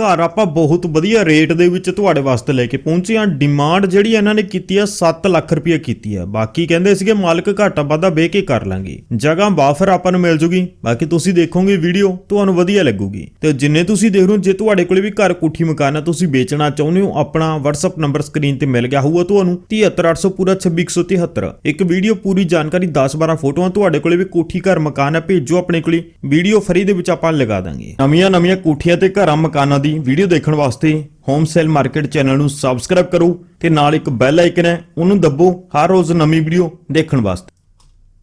ਘਰ ਆਪਾਂ ਬਹੁਤ ਵਧੀਆ ਰੇਟ ਦੇ ਵਿੱਚ ਤੁਹਾਡੇ ਵਾਸਤੇ ਲੈ ਕੇ ਪਹੁੰਚੇ ਹਾਂ। ਡਿਮਾਂਡ ਜਿਹੜੀ ਇਹਨਾਂ ਨੇ ਕੀਤੀ ਆ 7 ਲੱਖ ਰੁਪਏ ਕੀਤੀ ਆ। ਬਾਕੀ ਕਹਿੰਦੇ ਸੀਗੇ, ਮਾਲਕ ਘਾਟਾ ਵਾਧਾ ਵੇ ਕੇ ਕਰ ਲਾਂਗੇ। ਜਗ੍ਹਾ ਬਾਫਰ ਆਪਾਂ ਨੂੰ ਮਿਲ ਜੂਗੀ। ਬਾਕੀ ਤੁਸੀਂ ਦੇਖੋਗੇ ਵੀਡੀਓ ਤੁਹਾਨੂੰ ਵਧੀਆ ਲੱਗੂਗੀ। ਤੇ ਜਿੰਨੇ ਤੁਸੀਂ ਦੇਖ ਰਹੇ ਹੋ, ਜੇ ਤੁਹਾਡੇ ਕੋਲੇ ਵੀ ਘਰ ਕੋਠੀ ਮਕਾਨ ਆ, ਤੁਸੀਂ ਵੇਚਣਾ ਚਾਹੁੰਦੇ ਹੋ, ਆਪਣਾ WhatsApp ਨੰਬਰ ਸਕਰੀਨ ਤੇ ਮਿਲ ਗਿਆ ਹੋਊਗਾ ਤੁਹਾਨੂੰ। 73800 ਪੂਰਾ 26173 ਇੱਕ ਵੀਡੀਓ ਪੂਰੀ ਜਾਣਕਾਰੀ 10-12 ਫੋਟੋਆਂ ਤੁਹਾਡੇ ਕੋਲੇ ਵੀ ਕੋਠੀ ਘਰ ਮਕਾਨ ਆ, ਭੇਜੋ ਆਪਣੇ ਕੋਲੇ। ਵੀਡੀਓ ਫਰੀ ਦੇ ਵਿੱਚ ਆਪਾਂ ਲਗਾ ਦਾਂਗੇ। ਨਵੀਆਂ ਨਵੀਆਂ ਕੋਠੀਆਂ ਤੇ ਘਰਾਂ ਮਕਾਨਾਂ ਦੀ ਵੀਡੀਓ ਦੇਖਣ ਵਾਸਤੇ ਹੋਮ ਸੇਲ ਮਾਰਕੀਟ ਚੈਨਲ ਨੂੰ ਸਬਸਕ੍ਰਾਈਬ ਕਰੋ ਤੇ ਨਾਲ ਇੱਕ ਬੈਲ ਆਈਕਨ ਹੈ, ਉਹਨੂੰ ਦੱਬੋ ਹਰ ਰੋਜ਼ ਨਵੀਂ ਵੀਡੀਓ ਦੇਖਣ ਵਾਸਤੇ।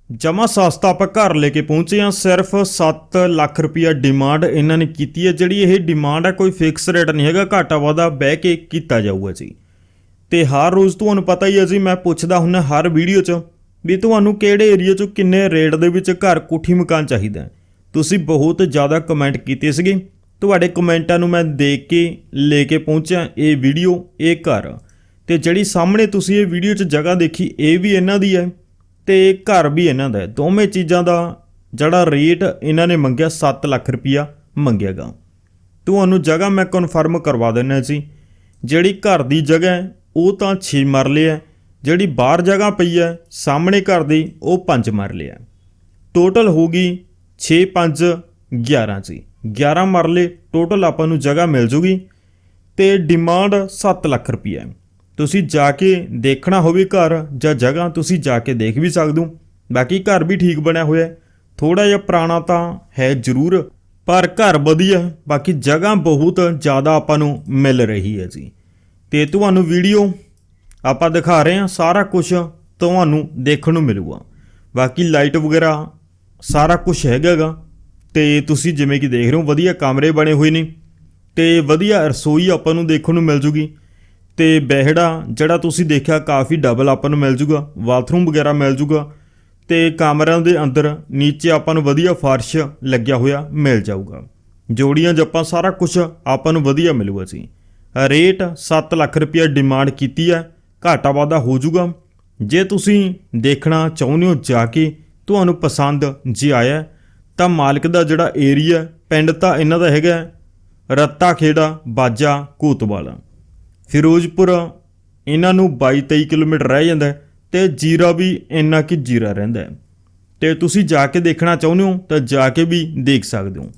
ਜਮਾ ਸਸਤਾ ਆਪਾਂ ਘਰ ਲੈ ਕੇ ਪਹੁੰਚੇ ਹਾਂ, ਸਿਰਫ 7 ਲੱਖ ਰੁਪਇਆ ਡਿਮਾਂਡ ਇਹਨਾਂ ਨੇ ਕੀਤੀ ਹੈ। ਜਿਹੜੀ ਇਹ ਡਿਮਾਂਡ ਹੈ, ਕੋਈ ਫਿਕਸ ਰੇਟ ਨਹੀਂ ਹੈਗਾ, ਘਾਟਾ ਵਾਦਾ ਬਹਿ ਕੇ ਕੀਤਾ ਜਾਊਗਾ ਜੀ। ਤੇ ਹਰ ਰੋਜ਼ ਤੁਹਾਨੂੰ ਪਤਾ ਹੀ ਹੈ ਜੀ, ਮੈਂ ਪੁੱਛਦਾ ਹੁੰਨਾ ਹਰ ਵੀਡੀਓ 'ਚ ਵੀ ਤੁਹਾਨੂੰ ਕਿਹੜੇ ਏਰੀਆ 'ਚ ਕਿੰਨੇ ਰੇਟ ਦੇ ਵਿੱਚ ਘਰ ਕੋਠੀ ਮਕਾਨ ਚਾਹੀਦਾ ਤੁਸੀਂ ਬਹੁਤ ਜ਼ਿਆਦਾ ਕਮੈਂਟ ਕੀਤੇ ਸੀਗੇ। ਤੁਹਾਡੇ ਕਮੈਂਟਾਂ ਨੂੰ ਮੈਂ ਦੇਖ ਕੇ, ਲੈ ਕੇ ਪਹੁੰਚਿਆ ਇਹ ਵੀਡੀਓ, ਇਹ ਘਰ। ਤੇ ਜਿਹੜੀ ਸਾਹਮਣੇ ਤੁਸੀਂ ਇਹ ਵੀਡੀਓ 'ਚ ਜਗ੍ਹਾ ਦੇਖੀ, ਇਹ ਵੀ ਇਹਨਾਂ ਦੀ ਹੈ ਤੇ ਘਰ ਵੀ ਇਹਨਾਂ ਦਾ ਹੈ। ਦੋਵੇਂ ਚੀਜ਼ਾਂ ਦਾ ਜਿਹੜਾ ਰੇਟ ਇਹਨਾਂ ਨੇ ਮੰਗਿਆ 7 ਲੱਖ ਰੁਪਇਆ ਮੰਗਿਆਗਾ। ਤੁਹਾਨੂੰ ਜਗ੍ਹਾ ਮੈਂ ਕਨਫਰਮ ਕਰਵਾ ਦਿੰਦਾ ਜੀ। ਜਿਹੜੀ ਘਰ ਦੀ ਜਗ੍ਹਾ ਹੈ, ਉਹ ਤਾਂ 6 ਮਰਲੇ ਹੈ। ਜਿਹੜੀ ਬਾਹਰ ਜਗ੍ਹਾ ਪਈ ਹੈ, ਸਾਹਮਣੇ ਘਰ ਦੀ, ਉਹ 5 ਮਰਲੇ ਹੈ। ਟੋਟਲ ਹੋਗੀ 6 5 11 ਜੀ। 11 ਮਰਲੇ ਟੋਟਲ ਆਪਾਂ ਨੂੰ ਜਗ੍ਹਾ ਮਿਲ ਜੂਗੀ ਤੇ ਡਿਮਾਂਡ 7 ਲੱਖ ਰੁਪਈਆ ਤੁਸੀਂ ਜਾ ਕੇ ਦੇਖਣਾ ਹੋਵੇ ਘਰ ਜਾਂ ਜਗ੍ਹਾ, ਤੁਸੀਂ ਜਾ ਕੇ ਦੇਖ ਵੀ ਸਕਦੇ ਹੋ। ਬਾਕੀ ਘਰ ਵੀ ਠੀਕ ਬਣਿਆ ਹੋਇਆ ਹੈ। ਥੋੜਾ ਜਿਹਾ ਪੁਰਾਣਾ ਤਾਂ ਹੈ ਜ਼ਰੂਰ, ਪਰ ਘਰ ਵਧੀਆ ਬਾਕੀ ਜਗ੍ਹਾ ਬਹੁਤ ਜ਼ਿਆਦਾ ਆਪਾਂ ਨੂੰ ਮਿਲ ਰਹੀ ਹੈ ਜੀ। ਤੇ ਤੁਹਾਨੂੰ ਵੀਡੀਓ ਆਪਾਂ ਦਿਖਾ ਰਹੇ ਹਾਂ, ਸਾਰਾ ਕੁਝ ਤੁਹਾਨੂੰ ਦੇਖਣ ਨੂੰ ਮਿਲੂਗਾ। ਬਾਕੀ ਲਾਈਟ ਵਗੈਰਾ ਸਾਰਾ ਕੁਝ ਹੈਗਾਗਾ ਤੇ ਤੁਸੀਂ ਜਿਵੇਂ ਕਿ ਦੇਖ ਰਹੇ ਹੋ, ਵਧੀਆ ਕਮਰੇ ਬਣੇ ਹੋਏ ਨੇ ਤੇ ਵਧੀਆ ਰਸੋਈ ਆਪਾਂ ਨੂੰ ਦੇਖਣ ਨੂੰ ਮਿਲ ਜੂਗੀ ਤੇ ਬਹਿੜਾ ਜਿਹੜਾ ਤੁਸੀਂ ਦੇਖਿਆ ਕਾਫੀ ਡਬਲ ਆਪਾਂ ਨੂੰ ਮਿਲ ਜੂਗਾ ਬਾਥਰੂਮ ਵਗੈਰਾ ਮਿਲ ਜੂਗਾ ਤੇ ਕਮਰਿਆਂ ਦੇ ਅੰਦਰ ਨੀਚੇ ਆਪਾਂ ਨੂੰ ਵਧੀਆ ਫਰਸ਼ ਲੱਗਿਆ ਹੋਇਆ ਮਿਲ ਜਾਊਗਾ। ਜੋੜੀਆਂ ਜੱਪਾਂ ਸਾਰਾ ਕੁਝ ਆਪਾਂ ਨੂੰ ਵਧੀਆ ਮਿਲੂਗਾ ਜੀ। ਰੇਟ 7 ਲੱਖ ਰੁਪਏ ਡਿਮਾਂਡ ਕੀਤੀ ਹੈ ਘਾਟਾ ਵਾਧਾ ਹੋ ਜਾਊਗਾ ਜੇ ਤੁਸੀਂ ਦੇਖਣਾ ਚਾਹੁੰਦੇ ਹੋ ਜਾ ਕੇ, ਤੁਹਾਨੂੰ ਪਸੰਦ ਜੇ ਆਇਆ ਤਾਂ ਮਾਲਕ ਦਾ ਜਿਹੜਾ ਏਰੀਆ ਪਿੰਡ ਤਾਂ ਇਹਨਾਂ ਦਾ ਹੈਗਾ ਰੱਤਾ ਖੇੜਾ, ਬਾਜਾ ਕੋਤਵਾਲ ਫਿਰੋਜ਼ਪੁਰ ਇਹਨਾਂ ਨੂੰ 22-23 ਕਿਲੋਮੀਟਰ ਰਹਿ ਜਾਂਦਾ ਹੈ ਤੇ ਜੀਰਾ ਵੀ ਇੰਨਾ ਕਿ ਜੀਰਾ ਰਹਿੰਦਾ ਹੈ। ਤੇ ਤੁਸੀਂ ਜਾ ਕੇ ਦੇਖਣਾ ਚਾਹੁੰਦੇ ਹੋ ਤਾਂ ਜਾ ਕੇ ਵੀ ਦੇਖ ਸਕਦੇ ਹੋ।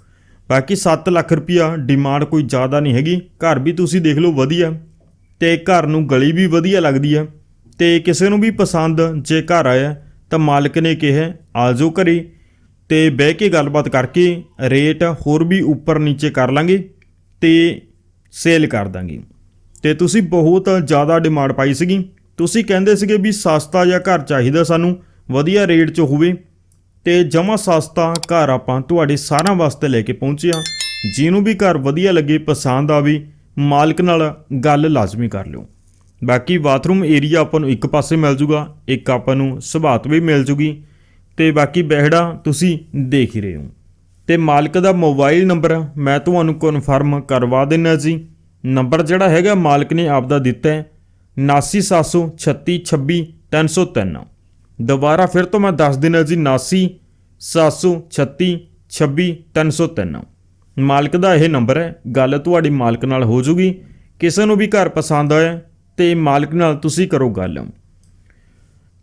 ਬਾਕੀ 7 ਲੱਖ ਰੁਪਇਆ ਡਿਮਾਂਡ ਕੋਈ ਜ਼ਿਆਦਾ ਨਹੀਂ ਹੈਗੀ। ਘਰ ਵੀ ਤੁਸੀਂ ਦੇਖ ਲਓ ਵਧੀਆ। ਤੇ ਘਰ ਨੂੰ ਗਲੀ ਵੀ ਵਧੀਆ ਲੱਗਦੀ ਹੈ। ਤੇ ਕਿਸੇ ਨੂੰ ਵੀ ਪਸੰਦ ਜੇ ਘਰ ਆਇਆ ਤਾਂ ਮਾਲਕ ਨੇ ਕਿਹਾ, ਆ ਜਾਓ ਘਰੇ। ਤੇ ਬਹਿ ਕੇ ਗੱਲਬਾਤ ਕਰਕੇ ਰੇਟ ਹੋਰ ਵੀ ਉੱਪਰ ਨੀਚੇ ਕਰ ਲਾਂਗੇ ਤੇ ਸੇਲ ਕਰ ਦਾਂਗੇ। ਤੇ ਤੁਸੀਂ ਬਹੁਤ ਜ਼ਿਆਦਾ ਡਿਮਾਂਡ ਪਾਈ ਸੀਗੀ। ਤੁਸੀਂ ਕਹਿੰਦੇ ਸੀਗੇ ਵੀ ਸਸਤਾ ਜਿਹਾ ਘਰ ਚਾਹੀਦਾ ਸਾਨੂੰ, ਵਧੀਆ ਰੇਟ 'ਚ ਹੋਵੇ ਤੇ ਜਮਾ ਸਸਤਾ ਘਰ ਆਪਾਂ ਤੁਹਾਡੇ ਸਾਰਿਆਂ ਵਾਸਤੇ ਲੈ ਕੇ ਪਹੁੰਚਿਆ ਜਿਹਨੂੰ ਵੀ ਘਰ ਵਧੀਆ ਲੱਗੇ, ਪਸੰਦ ਆਵੇ, ਮਾਲਕ ਨਾਲ ਗੱਲ ਲਾਜ਼ਮੀ ਕਰ ਲਿਓ। ਬਾਕੀ ਬਾਥਰੂਮ ਏਰੀਆ ਆਪਾਂ ਨੂੰ ਇੱਕ ਪਾਸੇ ਮਿਲ ਜੂਗਾ, ਇੱਕ ਆਪਾਂ ਨੂੰ ਸੁਭਾਤ ਵੀ ਮਿਲ ਜੂਗੀ। ਤੇ ਬਾਕੀ ਬਹਿੜਾ ਤੁਸੀਂ ਦੇਖ ਹੀ ਰਹੇ ਹੋ। ਤੇ ਮਾਲਕ ਦਾ ਮੋਬਾਈਲ ਨੰਬਰ ਮੈਂ ਤੁਹਾਨੂੰ ਕਨਫਰਮ ਕਰਵਾ ਦਿੰਨਾ ਜੀ। ਨੰਬਰ ਜਿਹੜਾ ਹੈਗਾ ਮਾਲਕ ਨੇ ਆਪ ਦਾ ਦਿੱਤਾ ਹੈ 7976366303 ਦੁਬਾਰਾ ਫਿਰ ਤੋਂ ਮੈਂ ਦੱਸ ਦਿੰਨਾ ਜੀ 7976366303 ਮਾਲਕ ਦਾ ਇਹ ਨੰਬਰ ਹੈ, ਗੱਲ ਤੁਹਾਡੀ ਮਾਲਕ ਨਾਲ ਹੋ ਜੂਗੀ। ਕਿਸੇ ਨੂੰ ਵੀ ਘਰ ਪਸੰਦ ਆਇਆ ਤੇ ਮਾਲਕ ਨਾਲ ਤੁਸੀਂ ਕਰੋ ਗੱਲ।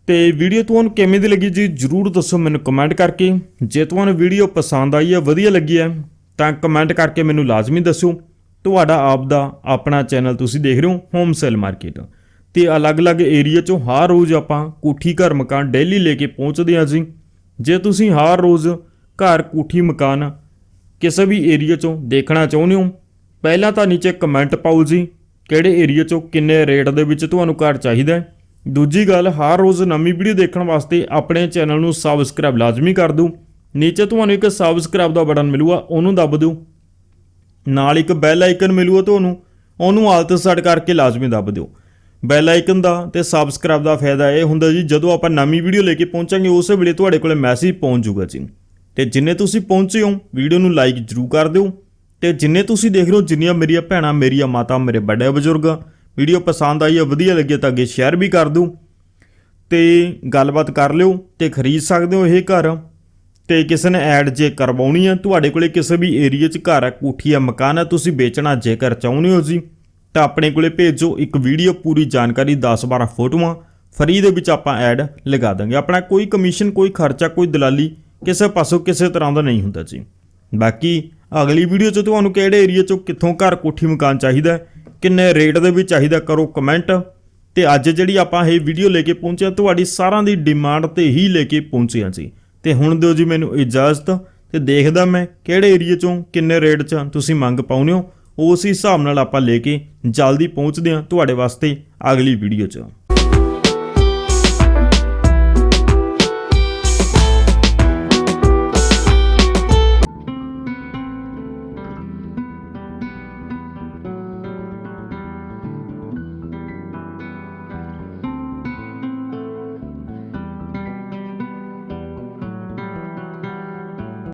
ਤੇ ਵੀਡੀਓ ਤੁਹਾਨੂੰ ਕਿਵੇਂ ਦੀ ਲੱਗੀ ਜੀ, ਜਰੂਰ ਦੱਸੋ ਮੈਨੂੰ ਕਮੈਂਟ ਕਰਕੇ। ਜੇ ਤੁਹਾਨੂੰ ਵੀਡੀਓ ਪਸੰਦ ਆਈ ਹੈ ਵਧੀਆ ਲੱਗੀ ਹੈ, ਤਾਂ ਕਮੈਂਟ ਕਰਕੇ ਮੈਨੂੰ ਲਾਜ਼ਮੀ ਦੱਸਿਓ। ਤੁਹਾਡਾ ਆਪ ਦਾ ਆਪਣਾ ਚੈਨਲ ਤੁਸੀਂ ਦੇਖ ਰਹੇ ਹੋ ਹੋਮ ਸੇਲ ਮਾਰਕੀਟ ਤੇ ਅਲੱਗ-ਅਲੱਗ ਏਰੀਆ ਚੋਂ ਹਰ ਰੋਜ਼ ਆਪਾਂ ਕੋਠੀ ਘਰ ਮਕਾਨ ਡੇਲੀ ਲੈ ਕੇ ਪਹੁੰਚਦੇ ਹਾਂ ਜੀ। ਜੇ ਤੁਸੀਂ ਹਰ ਰੋਜ਼ ਘਰ ਕੋਠੀ ਮਕਾਨ ਕਿਸੇ ਵੀ ਏਰੀਆ ਚੋਂ ਦੇਖਣਾ ਚਾਹੁੰਦੇ ਹੋ, ਪਹਿਲਾਂ ਤਾਂ ਨੀਚੇ ਕਮੈਂਟ ਪਾਓ ਜੀ, ਕਿਹੜੇ ਏਰੀਆ ਚੋਂ ਕਿੰਨੇ ਰੇਟ ਦੇ ਵਿੱਚ ਤੁਹਾਨੂੰ ਘਰ ਚਾਹੀਦਾ ਹੈ। ਦੂਜੀ ਗੱਲ, ਹਰ ਰੋਜ਼ ਨਵੀਂ ਵੀਡੀਓ ਦੇਖਣ ਵਾਸਤੇ ਆਪਣੇ ਚੈਨਲ ਨੂੰ ਸਬਸਕ੍ਰਾਈਬ ਲਾਜ਼ਮੀ ਕਰ ਦਿਓ। ਨੀਚੇ ਤੁਹਾਨੂੰ ਇੱਕ ਸਬਸਕ੍ਰਾਈਬ ਦਾ ਬਟਨ ਮਿਲੂਗਾ, ਉਹਨੂੰ ਦੱਬ ਦਿਓ। ਨਾਲ ਇੱਕ ਬੈਲ ਆਈਕਨ ਮਿਲੂਗਾ ਤੁਹਾਨੂੰ, ਉਹਨੂੰ ਆਲ ਤੇ ਸੈੱਟ ਕਰਕੇ ਲਾਜ਼ਮੀ ਦੱਬ ਦਿਓ। ਬੈਲ ਆਈਕਨ ਦਾ ਤੇ ਸਬਸਕ੍ਰਾਈਬ ਦਾ ਫਾਇਦਾ ਇਹ ਹੁੰਦਾ ਜੀ, ਜਦੋਂ ਆਪਾਂ ਨਵੀਂ ਵੀਡੀਓ ਲੈ ਕੇ ਪਹੁੰਚਾਂਗੇ, ਉਸੇ ਵੇਲੇ ਤੁਹਾਡੇ ਕੋਲੇ ਮੈਸੇਜ ਪਹੁੰਚ ਜਾਊਗਾ ਜੀ। ਤੇ ਜਿੰਨੇ ਤੁਸੀਂ ਪਹੁੰਚੇ ਹੋ, ਵੀਡੀਓ ਨੂੰ ਲਾਈਕ ਜ਼ਰੂਰ ਕਰ ਦਿਓ। ਤੇ ਜਿੰਨੇ ਤੁਸੀਂ ਦੇਖ ਰਹੇ ਹੋ, ਜਿੰਨੀਆਂ ਮੇਰੀਆਂ ਭੈਣਾਂ, ਮੇਰੀਆਂ ਮਾਤਾ, ਮੇਰੇ ਵੱਡੇ ਬਜ਼ੁਰਗ ਵੀਡੀਓ ਪਸੰਦ ਆਈ ਹੈ, ਵਧੀਆ ਲੱਗੇ ਤਾਂ ਅੱਗੇ ਸ਼ੇਅਰ ਵੀ ਕਰ ਦਿਓ ਤੇ ਗੱਲਬਾਤ ਕਰ ਲਿਓ ਤੇ ਖਰੀਦ ਸਕਦੇ ਹੋ ਇਹ ਘਰ। ਤੇ ਕਿਸੇ ਨੇ ਐਡ ਜੇ ਕਰਵਾਉਣੀ ਹੈ, ਤੁਹਾਡੇ ਕੋਲੇ ਕਿਸੇ ਵੀ ਏਰੀਆ 'ਚ ਘਰ ਹੈ, ਕੋਠੀ ਆ ਮਕਾਨ ਹੈ, ਤੁਸੀਂ ਵੇਚਣਾ ਜੇਕਰ ਚਾਹੁੰਦੇ ਹੋ ਜੀ, ਤਾਂ ਆਪਣੇ ਕੋਲੇ ਭੇਜੋ, ਇੱਕ ਵੀਡੀਓ ਪੂਰੀ ਜਾਣਕਾਰੀ 10-12 ਫੋਟੋਆਂ ਫਰੀ ਦੇ ਵਿੱਚ ਆਪਾਂ ਐਡ ਲਗਾ ਦਾਂਗੇ। ਆਪਣਾ ਕੋਈ ਕਮਿਸ਼ਨ ਕੋਈ ਖਰਚਾ, ਕੋਈ ਦਲਾਲੀ ਕਿਸੇ ਪਾਸੋਂ ਕਿਸੇ ਤਰ੍ਹਾਂ ਦਾ ਨਹੀਂ ਹੁੰਦਾ ਜੀ। ਬਾਕੀ ਅਗਲੀ ਵੀਡੀਓ 'ਚ ਤੁਹਾਨੂੰ ਕਿਹੜੇ ਏਰੀਆ 'ਚੋਂ ਕਿੱਥੋਂ ਘਰ, ਕੋਠੀ, ਮਕਾਨ ਚਾਹੀਦਾ ਕਿੰਨੇ ਰੇਟ ਦੇ ਵਿੱਚ ਚਾਹੀਦਾ ਕਰੋ ਕਮੈਂਟ ਤੇ ਅੱਜ ਜਿਹੜੀ ਆਪਾਂ ਇਹ ਵੀਡੀਓ ਲੈ ਕੇ ਪਹੁੰਚਿਆ ਤੁਹਾਡੀ ਸਾਰਿਆਂ ਦੀ ਡਿਮਾਂਡ ਤੇ ਹੀ ਲੈ ਕੇ ਪਹੁੰਚਿਆ ਹਾਂ ਜੀ ਤੇ ਹੁਣ ਦਿਓ ਜੀ ਮੈਨੂੰ ਇਜਾਜ਼ਤ, ਤੇ ਦੇਖਦਾ ਮੈਂ ਕਿਹੜੇ ਏਰੀਆ 'ਚੋਂ ਕਿੰਨੇ ਰੇਟ 'ਚ ਤੁਸੀਂ ਮੰਗ ਪਾਉਂਦੇ ਹੋ। ਉਸ ਹਿਸਾਬ ਨਾਲ ਆਪਾਂ ਲੈ ਕੇ ਜਲਦੀ ਪਹੁੰਚਦੇ ਹਾਂ ਤੁਹਾਡੇ ਵਾਸਤੇ ਅਗਲੀ ਵੀਡੀਓ 'ਚ।